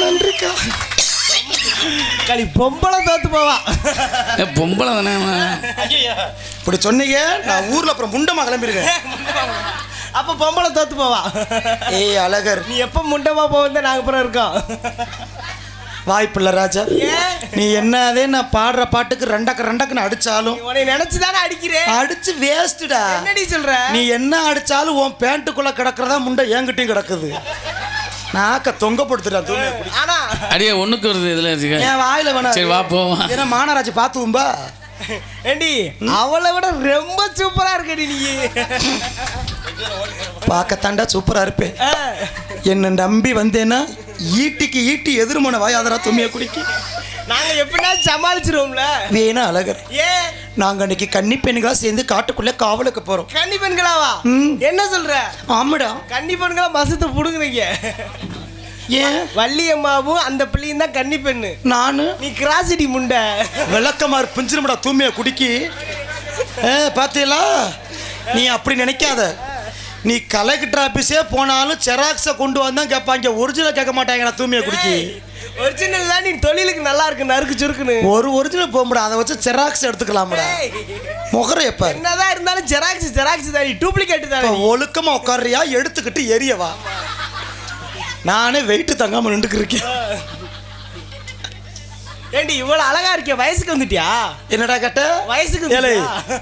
நன்றிக்கா களி பொம்பளை தோத்து போவா. ஏ, பொம்பளை தானே. இப்படி சொன்னீங்க நான் ஊர்ல அப்புறம் முண்டமா கிளம்பிருக்கேன். அப்ப பொம்பளை தோத்து போவா. ஏய் அழகர். நீ எப்ப முண்டமா போவந்த நாங்க அப்புறம் இருக்கோம். வாய்ப்பில்ல ராஜா. நீ என்னதே நான் பாடுற பாட்டுக்கு ரெண்டக்க ரெண்டக்குன்னு அடிச்சாலும் நீ உன்னை நினைச்சுதானே அடிக்கிறேன் அடிச்சு வேஸ்ட்டுடா என்னடி சொல்ற? நீ என்ன அடிச்சாலும் உன் பேண்ட்டுக்குள்ள கிடக்குறதா முண்டை என்கிட்டயும் கிடக்குது. நாக்க தொங்கப்படுத்துறா தூணை அப்படி. ஆனா அடியே ஒண்ணுக்கு வருது இதுல இருக்கு என் வாயில வேணா சரி, வா, போவோம். ஏன்னா மாநகராட்சி பார்த்துவும்பா ஏண்டி? அவளை விட ரொம்ப சூப்பரா இருக்கடி நீ. பார்க்கத்தாண்டா சூப்பரா இருப்பேன். என்ன நம்பி வந்தேன்னா ஈட்டிக்கு ஈட்டி எதிர்மன வாயாதரா தும்மிய குடிக்கி. நாங்க எப்படின்னா சமாளிச்சிருவோம்ல. வேணா அழகர். ஏன் நாங்க இன்னைக்கு கன்னி பெண்களா சேர்ந்து காட்டுக்குள்ள காவலுக்கு போறோம். கன்னி பெண்களாவா. என்ன சொல்ற? ஆமாடா. கன்னி பெண்களா மசத்தை புடுங்குறீங்க ஏன்? வள்ளியம்மாவும் அந்த பிள்ளையும் தான் கன்னி பெண்ணு. நானு? நீ கிராசிடி முண்டை. விளக்கமாறு பிஞ்சிருமடா தூமிய குடிக்கி. ஏ பாத்தீங்களா? நீ அப்படி நினைக்காத. நீ கலெக்டர் ஆபீஸே போனாலும் ஜெராக்ஸை கொண்டு வந்தா கேட்பாங்க ஒரிஜினல் கேட்க மாட்டாங்கடா தூமிய குடிக்கி. ஒரிஜினல் தான் நீ தொழிலுக்கு நல்லா இருக்கு நறுக்கு சுருக்குன்னு. ஒரு ஒரிஜினல் போக முடியாது அதை வச்சு ஜெராக்ஸ் எடுத்துக்கலாம்டா. ஏய், முகர எப்ப? என்னதான் இருந்தாலும் ஜெராக்ஸ் ஜெராக்ஸ் தான் டூப்ளிகேட் தான். இப்ப ஒழுக்கமா உட்காரியா எடுத்துக்கிட்டு எரியவா நானே வெயிட் தங்காம நின்றுக்கு இருக்கேன். ஏண்டி இவ்வளவு அழகா இருக்க வயசுக்கு வந்துட்டியா? என்னடா கேட்ட? வயசுக்கு ஏலே?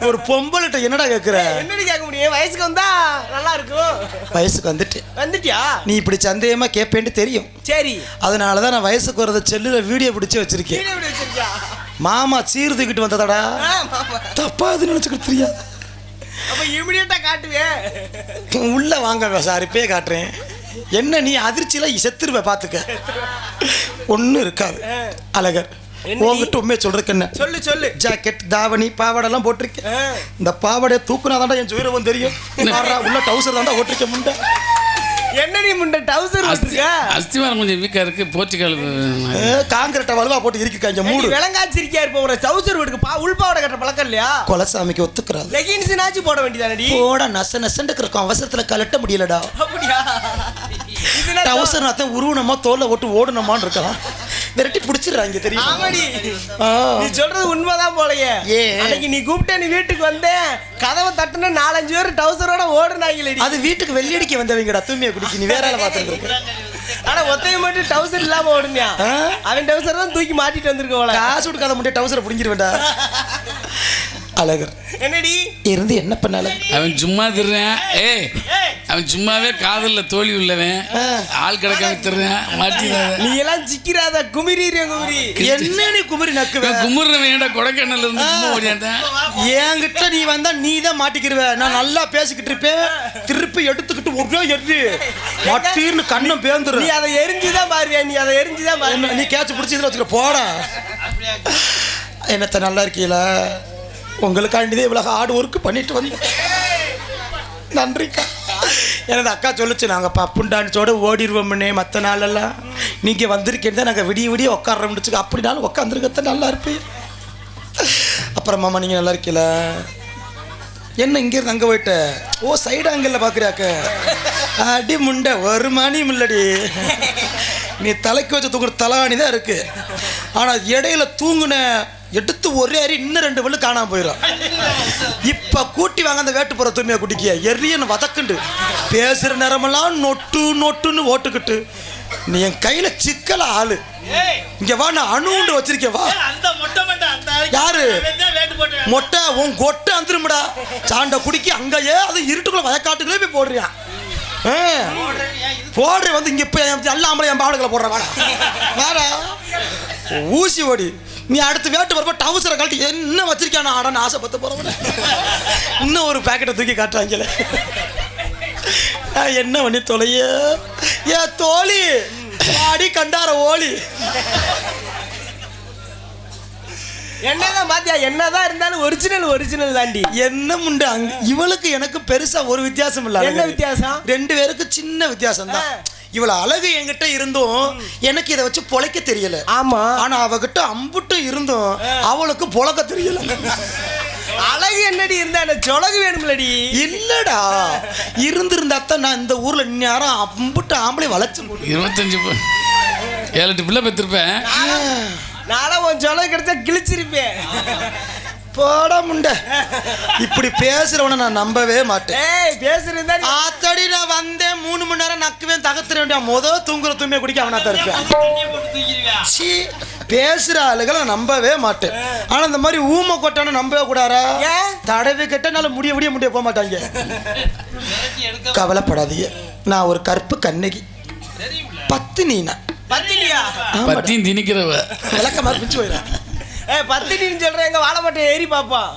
ஒரு பொம்பளைட்ட என்னடா கேக்குற? என்னடி கேட்க முடியும்? வயசுக்கு வந்தா நல்லா இருக்கும். வயசுக்கு வந்துட்டு. வந்துட்டியா? நீ இப்படி சந்தேகமா கேட்பேன்னு தெரியும். சரி. அதனால தான் நான் வயசுக்கு வரத செல்லுல வீடியோ பிடிச்சு வச்சிருக்கேன். மாமா சீர்தூக்கிட்டு வந்ததடா. தப்பா அது நினைச்சுக்கிட்டு தெரியாது அப்ப இமிடியட்டா காட்டுவேன் உள்ள வாங்க சார் இப்பயே காட்டுறேன். என்ன நீ அதிர்ச்சியில செத்துருவ பாத்துக்க. ஒன்றும் இருக்காது. அழகர்? உங்ககிட்ட உண்மையை சொல்றதுக்கு என்ன? சொல்லு சொல்லு. ஜாக்கெட் தாவணி பாவாடெல்லாம் போட்டிருக்கேன். ஆ. இந்த பாவாடையை தூக்குனாதான்டா என் சுயரவம் தெரியும். உள்ள டவுசர் தான்டா ஓட்டிருக்க முண்டை. என்ன நீ முண்டை? டவுசர் அஸ்தி போட்டுருக்க? அஸ்திவாரம் கொஞ்சம் வீக்கா இருக்கு. போர்ச்சுகல் காங்கிரட்டை வலுவா போட்டு இருக்காங்க மூணு மூடு. விலங்காச்சிருக்கியா இருப்ப ஒரு டவுசர் வீட்டுக்கு பா உள்பாவோட கட்டுற பழக்கம் இல்லையா? கொலசாமிக்கு ஒத்துக்கிறாரு லெகின்ஸ்னாச்சும் போட வேண்டியதானடி? போடா நச நசண்டுக்கு இருக்கும். அவசரத்துல கலட்ட முடியலடா. அப்படியா? டவுசர் நாத்த உருவனமா தோலை ஓட்டு ஓடணுமான்னு இருக்கலாம். விரட்டி பிடிச்சிடுறாங்க தெரியும்? ஆமாடி. நீ சொல்றது உண்மைதான் போலயே. ஏன்? அன்னைக்கு நீ கூப்பிட்ட நீ வீட்டுக்கு வந்தேன் கதவை தட்டுன நாலஞ்சு பேர் டவுசரோட ஓடுனாங்களேடி அது வீட்டுக்கு வெள்ளியடிக்க வந்தவங்கடா தூய்மையை குடிக்கி நீ வேற ஆளை பார்த்துட்டு ஆனா ஒத்தைய மட்டும் டவுசர் இல்லாம ஓடுனியா? அவன் டவுசர் தான் தூக்கி மாட்டிட்டு வந்திருக்க போல. காசு கொடுக்காத முடிய டவுசரை பிடிங்கிருவேண்டா அழகர். என்னடி? இருந்து என்ன பண்ணால? அவன் சும்மா திடுறான் ஏய் அவன் சும்மாவே காதல்ல தோல்வி உள்ளவன். ஆள் கிடக்க திடுறான் மாட்டிடாத. நீ எல்லாம் சிக்கிறாத குமிரீரிய குமிரி. என்ன நீ குமரி நக்குவ? இவன் குமுறவன் ஏன்டா கொடைக்கானல்ல இருந்து சும்மா ஓடியாந்தான்? என்கிட்ட நீ வந்தா நீ தான் மாட்டிக்கிருவ. நான் நல்லா பேசிக்கிட்டு இருப்பேன். திருப்பி எடுத்துக்கிட்டு ஒரே எடு மட்டீர்னு கண்ணம் நீ பேந்துரு அதை எரிஞ்சுதான் பாருவியா நீ அதை எரிஞ்சுதான் பாருவியா நீ கேட்ச் பிடிச்சி இதில் வச்சுக்க போடா. என்னத்த நல்லா இருக்கீங்களா? உங்களுக்காண்டிதே இவ்வளோ ஹார்ட் ஒர்க் பண்ணிட்டு வந்தேன். நன்றிக்கா. எனது அக்கா சொல்லுச்சு நாங்கள் பப்புன் ஓடிடுவோம்னே மற்ற நாளெல்லாம். நீங்கள் வந்திருக்கேன் நாங்கள் விடிய விடிய உட்கார முடிச்சுக்க அப்படினாலும் உட்காந்துருக்கத்த நல்லா இருப்பேன். அப்புறம் மாமா நீங்கள் நல்லா இருக்கீங்களா? என்ன இங்கேருந்து அங்கே போயிட்ட? ஓ சைடு ஆங்கிளில் பார்க்குறியாக்க அடி முண்டை ஒரு மணி நீ தலைக்கு வச்ச தூங்குற தலாணி தான் இருக்குது ஆனால் இடையில தூங்குன எடுத்து ஒரே அரி இன்னும் ரெண்டு வல்லு காணாம போயிடும் இப்ப கூட்டி வாங்க அந்த வேட்டு போற தூய்மையா குடிக்க எரியன்னு வதக்குண்டு. பேசுற நேரமெல்லாம் நொட்டு நொட்டுன்னு ஓட்டுக்கிட்டு. நீ என் கையில சிக்கல ஆளு. இங்க வா நான் அணுண்டு வச்சிருக்கேன் வா. யாரு? மொட்டை உன் கொட்டை வந்துருமுடா சாண்ட குடிக்கி அங்கேயே அது இருட்டுக்குள்ள வயக்காட்டுக்குள்ளே போய் போடுறியான். போடுற வந்து இங்கே போய் எல்லா என் பாவடுகளை போடுற வேற ஊசி ஓடி. நீ அடுத்து வேட்டு வரப்ப டவுசரை கழட்டி என்ன வச்சிருக்கான ஆடான்னு ஆசைப்பட்டு போறவன இன்னும் ஒரு பேக்கெட்டை தூக்கி காட்டுறாங்கல்ல. நான் என்ன பண்ணி தொலைய? ஏ தோழி. அடி கண்டார ஓலி. என்னதான் பாத்தியா என்னதான் இருந்தாலும் ஒரிஜினல் ஒரிஜினல் தாண்டி. என்ன முண்டு அங்க? இவளுக்கு எனக்கு பெருசா ஒரு வித்தியாசம் இல்ல என்ன வித்தியாசம்? ரெண்டு பேருக்கு சின்ன வித்தியாசம் தான். இவள அழகு என்கிட்ட இருந்தும் எனக்கு இதை வச்சு பொழைக்க தெரியல. ஆமா. ஆனா அவகிட்ட அம்புட்டு இருந்தும் அவளுக்கு பொழக்க தெரியல. அழகு என்னடி இருந்தா என்ன சொலகு வேணும்லடி? இல்லடா. இருந்திருந்தாத்தான் நான் இந்த ஊர்ல நேரம் அம்புட்டு ஆம்பளை வளைச்சு இருபத்தஞ்சு பு- ஏழு எட்டு பிள்ளை பெற்றிருப்பேன். நானும் உன் சொலகு கிடைச்சா கிழிச்சிருப்பேன். போட முண்டை. இப்படி பேசுறவன நான் நம்பவே மாட்டேன். பேசுறதா ஆத்தடி நான் வந்தேன். மூணு மணி நேரம் நக்குவேன் தகத்துற வேண்டிய முத தூங்குற தூய்மையை குடிக்க அவனா தான் இருப்பேன் சீ பேசுற ஆளுகளை நான் நம்பவே மாட்டேன். ஆனா இந்த மாதிரி ஊமை கொட்டான நம்பவே கூடாரா ஏன்? தடவை கெட்டனால முடிய முடிய முடிய போக மாட்டாங்க. கவலைப்படாதீங்க. நான் ஒரு கற்பு கண்ணகி. பத்து நீனா. பத்தினியா பத்தியும் திணிக்கிறவ. விளக்க மாதிரி பிச்சு போயிடா ஏய் பத்தினின்னு சொல்றேன் எங்க வாழைப்பட்டை ஏறி பாப்பான்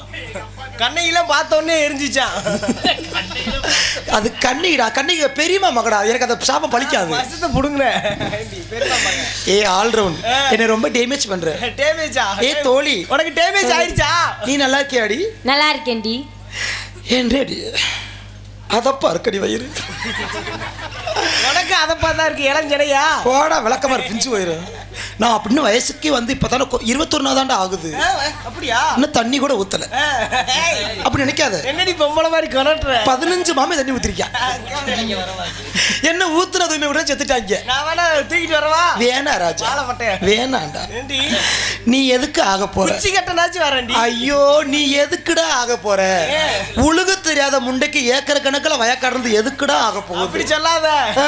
கண்ணையெல்லாம் பார்த்த உடனே எரிஞ்சிச்சான். அது கண்ணிடா கண்ணிக்கு பெரியம்மா மகடா. எனக்கு அந்த சாபம் பழிக்காது. வருஷத்தை புடுங்குறேன் ஏ ஆல்ரவுண்ட் என்னை ரொம்ப டேமேஜ் பண்ற. டேமேஜா ஏ தோழி. உனக்கு டேமேஜ் ஆயிடுச்சா நீ நல்லா இருக்கியாடி? நல்லா இருக்கேன்டி. ஏன்டி அதப்பா இருக்கடி வயிறு. உனக்கு அதை பார்த்தா இருக்கு இளஞ்சனையா? போடா விளக்கமாறு பிஞ்சு போயிரும் நான் அப்படின்னு வயசுக்கு வந்து இப்போ தானே இருபத்தொரு நாள் தாண்டா ஆகுது அப்படியா? இன்னும் தண்ணி கூட ஊத்தல. அப்படி நினைக்காத. என்னடி பொம்பளை மாதிரி கொலட்டுற? பதினஞ்சு மாமே தண்ணி ஊத்திருக்கான் என்ன ஊத்துனதுமே விட செத்துட்டாங்க. நான் வேணா தூக்கிட்டு வரவா? வேணா ராஜா. வேணாண்டா. நீ எதுக்கு ஆக போற? குச்சி கட்டனாச்சும் வரேன்டி. ஐயோ நீ எதுக்குடா ஆக போற? உழுக தெரியாத முண்டைக்கு ஏக்கர் கணக்கில் வயக்காடுறது எதுக்குடா ஆக அப்படி போகுது சொல்லாத. ஆ,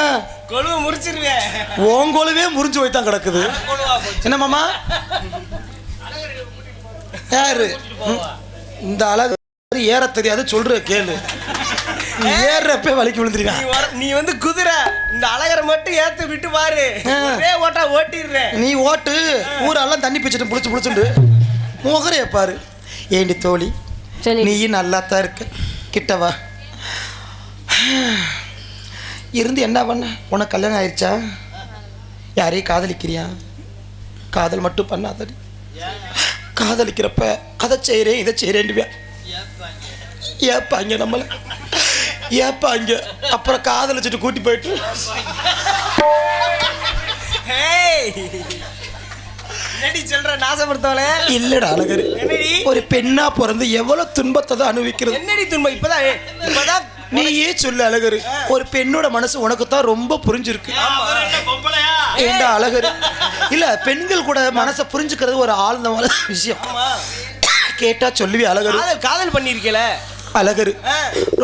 கொழுவை முறிச்சிருவேன் ஓங்கோலுவே முறிஞ்சு போய் தான் கிடக்குது என்ன மாமா? யாரு? இந்த அழகு ஏற தெரியாது சொல்ற கேளு. நீ ஏறுறப்ப வலிக்கு விழுந்துருக்கான் நீ வந்து குதிரை. இந்த அழகரை மட்டும் ஏத்து விட்டு பாரு. ஒரே ஓட்டா ஓட்டிடுறேன் நீ ஓட்டு ஊரெல்லாம் தண்ணி பிடிச்சிட்டு புளிச்சு புளிச்சுண்டு. முகரைய பாரு. ஏண்டி தோழி? சொல்லி. நீ நல்லா தான் இருக்க கிட்டவா இருந்து என்ன பண்ண? உனக்கு கல்யாணம் ஆயிடுச்சா யாரையும் காதலிக்கிறியா? காதல் மட்டும் பண்ணாதடி. காதலிக்கிறப்ப அதை செய்கிறேன் இதை செய்கிறேன்டுவியா ஏப்பாங்க நம்மள. ஏப்பாங்க. அப்புறம் காதலிச்சுட்டு கூட்டி போயிட்டு. இல்லடா அழகரு. ஒரு பெண்ணா பிறந்து எவ்வளவு துன்பத்தை தான் அனுபவிக்கிறது? என்னடி துன்பம்? இப்பதான் இப்பதான் நீயே சொல்லு அழகரு. ஒரு பெண்ணோட மனசு உனக்கு தான் ரொம்ப புரிஞ்சிருக்கு. ஏண்டா அழகரு? இல்ல பெண்கள் கூட மனசை புரிஞ்சுக்கிறது ஒரு ஆழ்ந்த விஷயம். ஆமா. கேட்டா சொல்லுவி அழகரு? காதல் பண்ணிருக்கல? அழகரு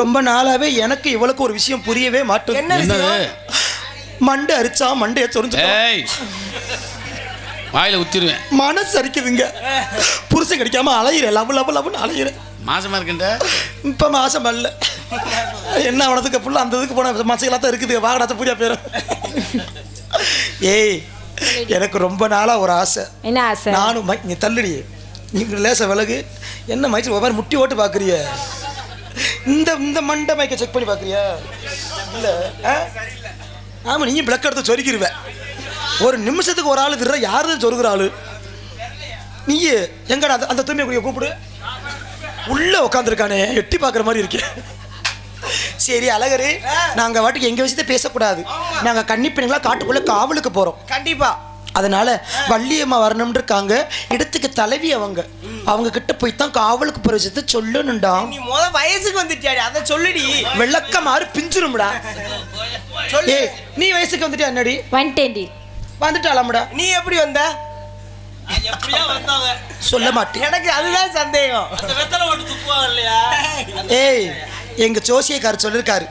ரொம்ப நாளாவே எனக்கு இவளுக்கு ஒரு விஷயம் புரியவே மாட்டேன் மண்டை அரிச்சா மண்டைய சொரிஞ்சு வாயில ஊத்திடுவேன் மனசு அரிக்குதுங்க. புருஷன் கிடைக்காம அலையிறேன் லவ் லவ் லவ்னு அலையிறேன் மாசமா இருக்கேன்டா இப்ப மாசம் அல்ல. என்ன அவனதுக்கு ஃபுல்லாக அந்த இதுக்கு போன மசைகளாக தான் இருக்குது. வாகனத்தை பூஜா பேரும் ஏய் எனக்கு ரொம்ப நாளா ஒரு ஆசை. என்ன ஆசை? நானும் நீ தள்ளுடி. நீங்க லேச விலகு. என்ன மைச்சு ஒரு மாதிரி முட்டி ஓட்டு பார்க்குறிய இந்த இந்த மண்டை மைக்கை செக் பண்ணி பார்க்குறியா இல்லை ஆமாம் நீங்கள் பிளக் எடுத்து சொருக்கிடுவேன் ஒரு நிமிஷத்துக்கு ஒரு ஆள் திருற யாரு தான் சொருகிற ஆளு? நீ எங்கடா அந்த அந்த தூய்மை குடிய கூப்பிடு. உள்ள உட்காந்துருக்கானே எட்டி பார்க்குற மாதிரி இருக்கே. சரி அழகரு நாங்க வாட்டுக்கு எங்க விஷயத்தை பேசக்கூடாது. நாங்க கன்னிப்பெண்களா காட்டுக்குள்ள காவலுக்கு போறோம். கண்டிப்பா. அதனால வள்ளியம்மா வரணும்னு இருக்காங்க இடத்துக்கு தலைவி அவங்க. அவங்க கிட்ட போய் தான் காவலுக்கு போற விஷயத்தை சொல்லணும்டா. நீ முத வயசுக்கு வந்துட்டியாடி அதை சொல்லுடி. வெள்ளக்க மாறு பிஞ்சிரும்டா. சொல்லு. ஏய் நீ வயசுக்கு வந்துட்டியா என்னடி? வந்துட்டேன்டி. வந்துட்டாலாம்டா நீ எப்படி வந்த? சொல்ல மாட்டேன். எனக்கு அதுதான் சந்தேகம். ஏய் எங்க ஜோசியக்காரர் சொல்லிருக்காரு.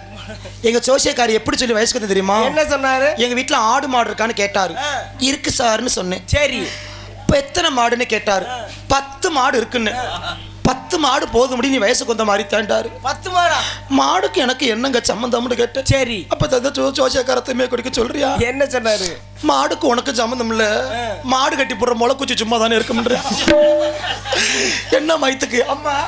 எங்க ஜோசியக்காரர் எப்படி சொல்லி வயசுக்கு வந்து தெரியுமா? என்ன சொன்னாரு? எங்க வீட்ல ஆடு மாடு இருக்கான்னு கேட்டாரு. இருக்கு சார்னு சொன்னேன். சரி. இப்போ எத்தனை மாடுன்னு கேட்டாரு. பத்து மாடு இருக்குன்னு. பத்து மாடு போதும் நீ வயசுக்கு வந்த மாதிரி தாண்டாரு. பத்து மாடா? மாடுக்கு எனக்கு என்னங்க சம்மந்தம்னு கேட்டேன். சரி. அப்ப தந்த ஜோசியக்காரத்தையுமே கொடுக்க சொல்றியா? என்ன சொன்னாரு? மாடுக்கு உனக்கு சம்மந்தம் இல்ல. மாடு கட்டி போடுற முளை குச்சி சும்மா தானே இருக்கும்ன்ற. என்ன மயத்துக்கு அம்மா.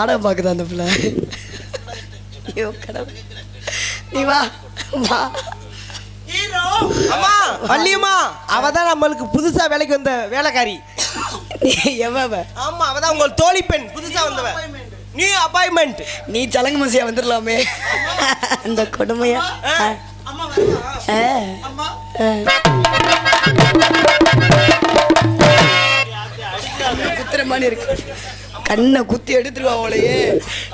நாடகம் பார்க்குது அந்த பிள்ளை. ஐயோ கடவுள். நீ வா வா. அம்மா வள்ளியம்மா. அவ தான் நம்மளுக்கு புதுசா வேலைக்கு வந்த வேலைக்காரி. நீ எவ்வளவு ஆமா அவ தான் உங்கள் தோழி பெண் புதுசா வந்தவ. நியூ அப்பாயின்மெண்ட் நீ சலங்கு மசியா வந்துடலாமே. அந்த கொடுமையா? மாதிரி இருக்கு. கண்ணை குத்தி எடுத்துருவா அவளையே.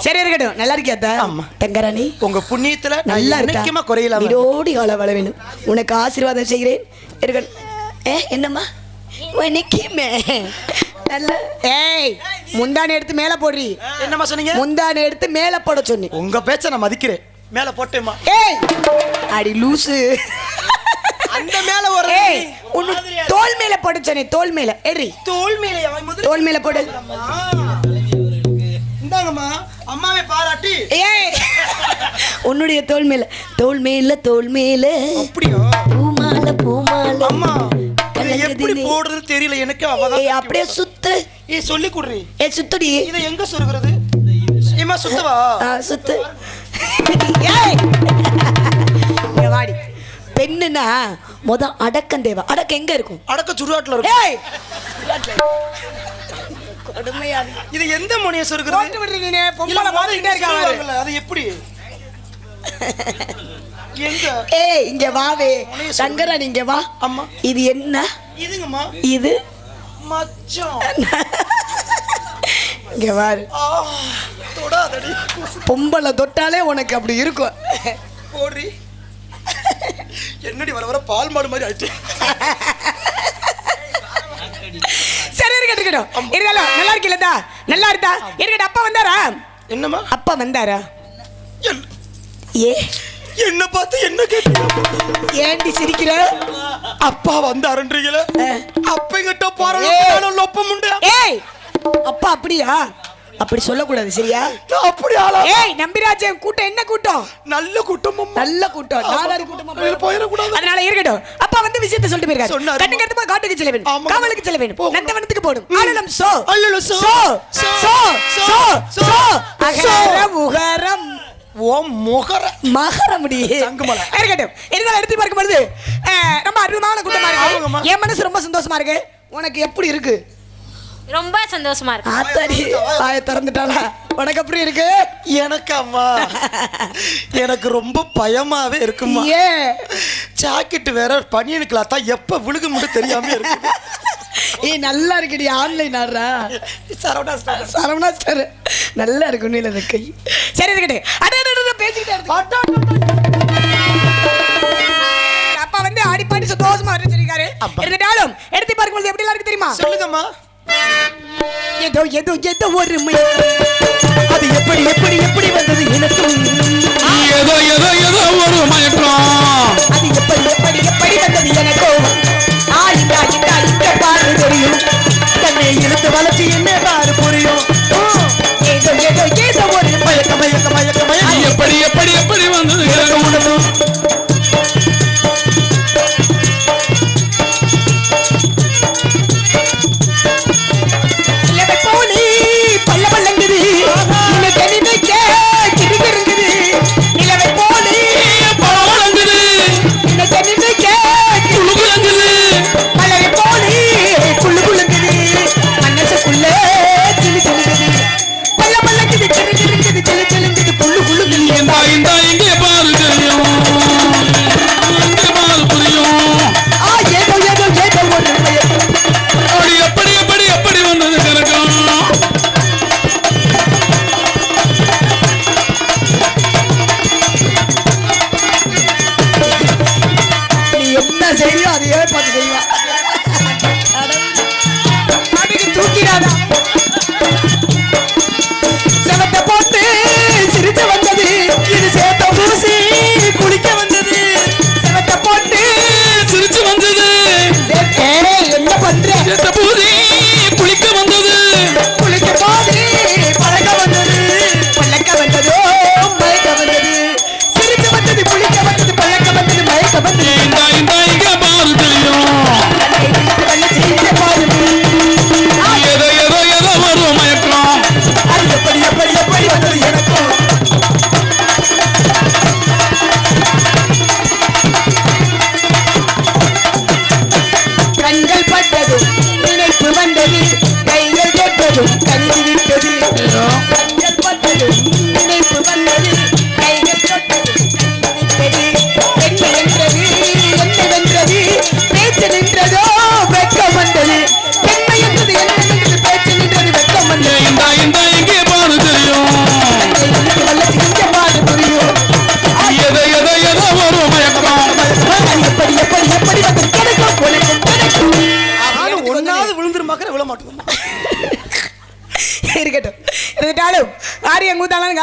சரி இருக்கட்டும். நல்லா இருக்கியா? ஆமா. தங்கராணி உங்க புண்ணியத்துல நல்லா இருக்கா? என்னைக்குமா குறையலாம நீரோடி கால வள வேணும் உனக்கு ஆசீர்வாதம் செய்கிறேன். இருக்கட்டும். ஏ என்னம்மா? நிக்குமே நல்ல ஏய் முந்தானை எடுத்து மேல போடுறி. என்னம்மா சொன்னீங்க? முந்தானை எடுத்து மேல போட சொன்னேன். உங்க பேச்ச நான் மதிக்கிறேன். மேல போட்டேம்மா. ஏய் அடி லூசு. அந்த மேல ஒரு ஏய் தோல் மேல போட தோல் மேல. எரி தோல் மேலே தோல் மேல போடு. இந்தாங்கம்மா அம்மாவை பாராட்டி. ஏய். உன்னுடைய தோல் மேல தோல் மேல தோல் மேல. அப்படியா? பூமால பூமால. அம்மா எப்படி. போடுறது தெரியல. எனக்கு அவதான் அப்படியே சுத்து. ஏய் சொல்லி குடுறி. ஏ சுத்துடி. இதை எங்க சொருகிறது? ஏமா சுத்தவா? சுத்து. ஏய். வாடி. பெண்ணுனா முத அடக்கம் தேவை அடக்கம் எங்க இருக்கும்? அடக்க சுடுகாட்டுல இருக்கு ஏய். கொடுமையா. இது எந்த மணியை சொருகிறது போட்டு விடுறீ நீனே, இல்ல, பொம்பளை முத பார்த்துக்கிட்டே இருக்கா பாரு. சொல்லுவாங்கல்ல, அது எப்படி? எங்க? ஏய் இங்க வாவே சங்கரா நீங்க வா. அம்மா. இது என்ன? இதுங்கம்மா. இது? மச்சான் இங்க வாரு. ஆ, தொடாதடி. பொம்பளை தொட்டாலே உனக்கு அப்படி இருக்கும். போடுறி. என்னடி வர வர பால் மாடு மாதிரி ஆயிடுச்சு சரி இருக்கட்டும் இருக்கட்டும் இருந்தாலும் நல்லா இருக்கீங்களா நல்லா இருக்கா? இருக்கட்டும் அப்பா வந்தாரா? என்னம்மா? அப்பா வந்தாரா? ஏ? என்ன பார்த்து என்ன கேட்டீங்க? ஏண்டி சிரிக்கிற? அப்பா வந்தாருன்றீங்களே? அப்பங்கிட்ட போறோம் லொப்பம் உண்டு ஏய் அப்பா அப்படியா? அப்படி சொல்லக்கூடாது சரியா? அப்படி ஆளா ஏய் நம்பிராஜன் கூட்டம் என்ன கூட்டம்? நல்ல குடும்பம் நல்ல கூட்டம் நாலாறு கூட்டமா வெளியில போயிடக்கூடாது. அதனால இருக்கட்டும். அப்பா வந்து விஷயத்தை சொல்லிட்டு போயிருக்காரு. கட்டுக்கு கட்டுமா காட்டுக்கு செல்ல வேணும். ஆமா. காவலுக்கு செல்ல போகணும். நந்தவனத்துக்கு போடும் ஆளுநம் சோ. அல்லல சோ. சோ. சோ. சோ. அகரம் உகரம். ஓ முகர. மகரமுடி. சங்குமலை. இருக்கட்டும். இருந்தாலும் எடுத்து பார்க்கும் பொழுது ரொம்ப அற்புதமான கூட்டமா. இருக்கு. என் மனசு ரொம்ப சந்தோஷமா இருக்கு. உனக்கு எப்படி இருக்கு? ரொம்ப சந்தோஷமா இருக்கு. ஆத்தாடி வாய திறந்துட்டாளா? உனக்கு எப்படி இருக்கு? எனக்கு அம்மா. எனக்கு ரொம்ப பயமாவே இருக்குமா ஏ. ஜாக்கெட் வேற பனியனுக்குலாம் தான் எப்ப விழுக முடியும் தெரியாம இருக்கு ஏய் நல்லா இருக்குடி ஆன்லைன் ஆடுறா. சரவணா ஸ்டார். சரவணா சார் நல்லா இருக்கு நீல அந்த கை. சரி இருக்கட்டும். அட அட, பேசிக்கிட்டே இருக்கு. அப்பா வந்து ஆடி பாடி சந்தோஷமா அப்பா. இருந்துட்டாலும் எடுத்து பார்க்கும்போது எப்படி இருக்கு தெரியுமா? சொல்லுங்கம்மா. ஏதோ ஏதோ ஏதோ ஒரு. அது எப்படி எப்படி எப்படி வந்தது எனக்கும்? ஏதோ ஏதோ ஏதோ ஒரு மயக்கம் அது எப்படி எப்படி எப்படி வந்தது எனக்கோ ஆ இந்த இந்த இந்த பாரு தெரியும். தன்னை இழுத்து வளர்ச்சி என்ன பாரு புரியும். ஓ, ஏதோ ஏதோ ஏதோ ஒரு மயக்க மயக்க மயக்க மயக்க எப்படி எப்படி எப்படி வந்தது எனக்கு உனக்கும்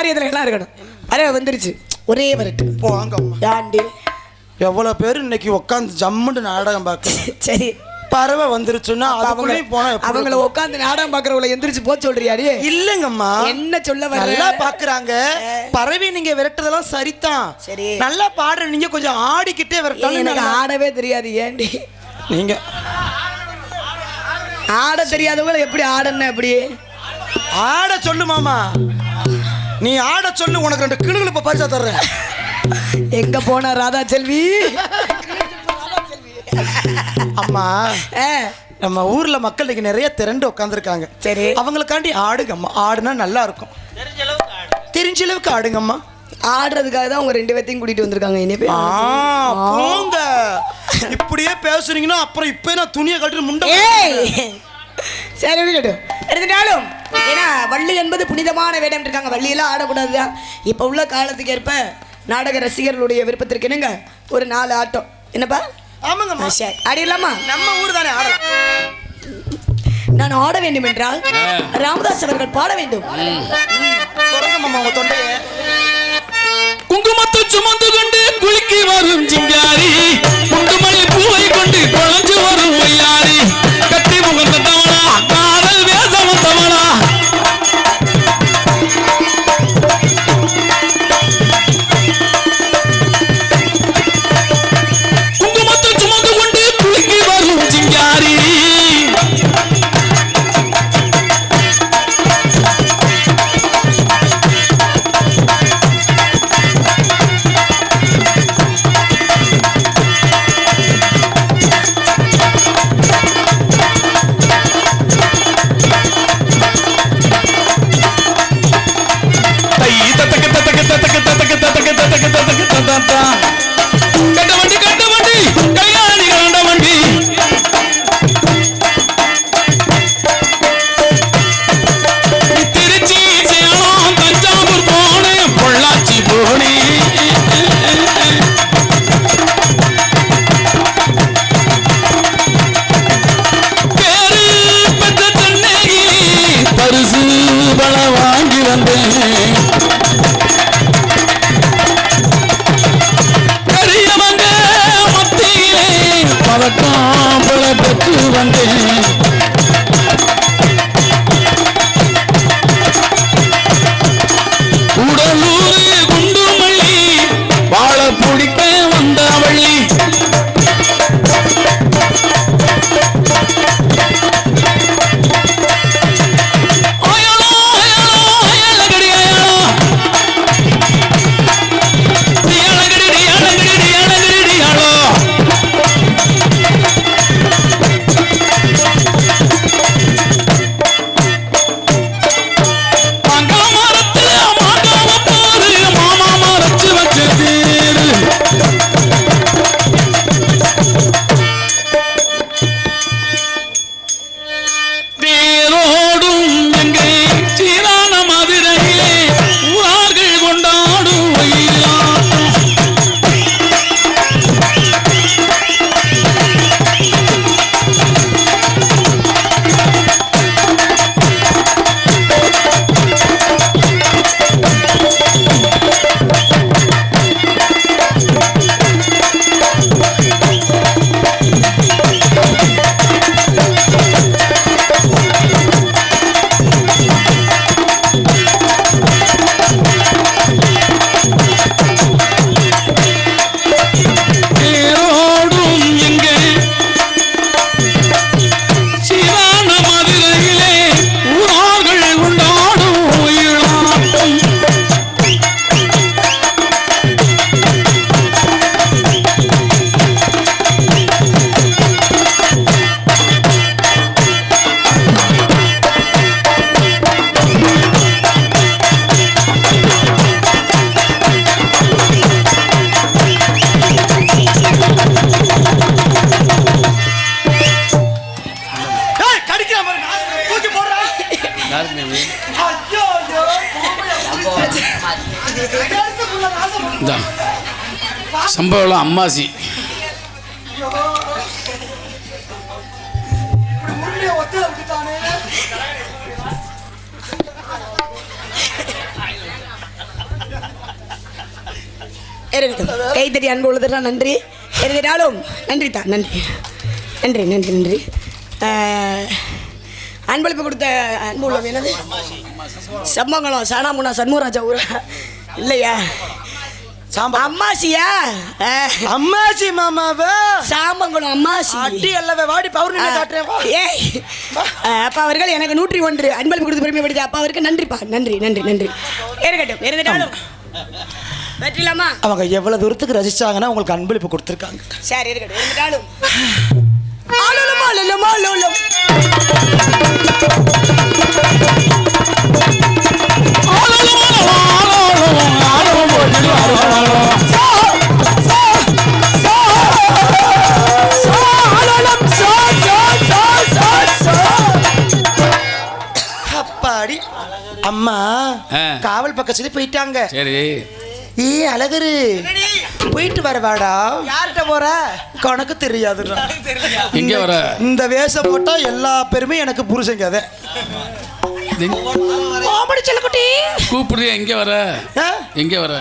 காரியத்துல எல்லாம் இருக்கணும். அரே வந்துருச்சு. ஒரே வரட்டு. போங்க அம்மா. ஏண்டி எவ்வளவு பேர் இன்னைக்கு உட்காந்து ஜம்முன்னு நாடகம் பார்க்க சரி. பறவை வந்துருச்சுன்னா அவங்க அதுக்குள்ளேயும் போனா அவங்கள? உட்காந்து நாடகம் பாக்குறவங்கள எந்திரிச்சு போக சொல்றியாடி இல்லங்கம்மா. என்ன சொல்ல வர நல்லா பாக்குறாங்க பறவை நீங்க விரட்டுறதெல்லாம் சரிதான். சரி. நல்லா பாடுற நீங்க கொஞ்சம் ஆடிக்கிட்டே ஏன் விரட்டணும் எனக்கு ஆடவே தெரியாது ஏண்டி நீங்க. ஆட தெரியாதவங்கள எப்படி ஆடணும் அப்படி ஆட சொல்லு மாமா. நீ ஆட சொல்லு உனக்கு ரெண்டு கிளுகள் இப்ப பரிசா தர்றேன். எங்க போனா ராதா செல்வி? அம்மா நம்ம ஊர்ல மக்கள் இன்னைக்கு நிறைய திரண்டு உட்காந்துருக்காங்க சரி. அவங்களுக்காண்டி ஆடுங்கம்மா. ஆடுனா நல்லா இருக்கும். தெரிஞ்ச அளவுக்கு ஆடுங்கம்மா. ஆடுறதுக்காக தான் உங்க ரெண்டு பேர்த்தையும் கூட்டிட்டு வந்திருக்காங்க இனி போய் ஆ, போங்க. இப்படியே பேசுறீங்கன்னா அப்புறம் இப்ப நான் துணியை கட்டிட்டு முண்டை சரி இருக்கட்டும் எடுத்துட்டாலும் ஏன்னா வள்ளி என்பது புனிதமான வேடம் இருக்காங்க வள்ளியெல்லாம் ஆடக்கூடாதுதான் இப்போ உள்ள காலத்துக்கு ஏற்ப நாடக ரசிகர்களுடைய விருப்பத்திற்கு என்னங்க? ஒரு நாலு ஆட்டம் என்னப்பா? ஆமாங்கம்மா. ஆ, சரி. ஆடிடலாமா? நம்ம ஊர் தானே ஆடலாம் நான் ஆட வேண்டும் என்றால் ராமதாஸ் அவர்கள் பாட வேண்டும். குங்குமத்தை சுமந்து கொண்டு குலுக்கி வரும் சிங்காரி குண்டுமல்லி பூவை கொண்டு குழஞ்சு வரும் மூலம் அம்மாசி. இருக்கட்டும் கைத்தடி அன்பு உள்ளதெல்லாம் நன்றி. இருந்தாலும் நன்றி தான். நன்றி. நன்றி நன்றி நன்றி. அன்பளிப்பு கொடுத்த அன்பு உள்ளது என்னது? சம்மங்கலம் சானாமுனா சண்முகராஜா ஊரா. இல்லையா? சாம்பா அம்மாசியா? ஆஹ், அம்மாச்சி மாமாவா? சாமங்குளம் அம்மாசி. அடி அல்லவே வாடி பௌர்ணமி காட்டுறேன். ஏய். அப்பா அவர்கள் எனக்கு நூற்றி ஒன்று அன்பளிப்பு கொடுத்து பெருமைப்படுத்தி அப்பா அவருக்கு நன்றிப்பா நன்றி நன்றி நன்றி. இருக்கட்டும் இருந்துட்டாலும். வெற்றிலாமா? அவங்க எவ்வளவு தூரத்துக்கு ரசிச்சாங்கன்னா உங்களுக்கு அன்பளிப்பு கொடுத்துருக்காங்க. சரி இருக்கட்டும் இருந்துட்டாலும். ஆளுலம் ஆளுலம் ஆளுலம் போயிட்டாங்க சரி. ஏ அழகரு. போயிட்டு வரவாடா யார்கிட்ட போற? கணக்கு தெரியாதுடா. எங்க வர. இந்த வேஷம் போட்டா எல்லா பேருமே எனக்கு புருஷங்க அதை கூப்பிடுறியா? எங்க வர? எங்க வர?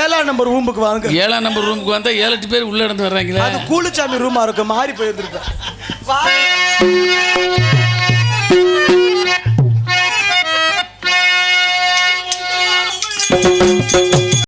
ஏழாம் நம்பர் ரூமுக்கு வாங்க. ஏழாம் நம்பர் ரூமுக்கு வந்தா ஏழு எட்டு பேர் உள்ள இருந்து வர்றாங்களே. அது கூலுச்சாமி ரூமா இருக்கு மாறி போயிருந்துருப்பேன்.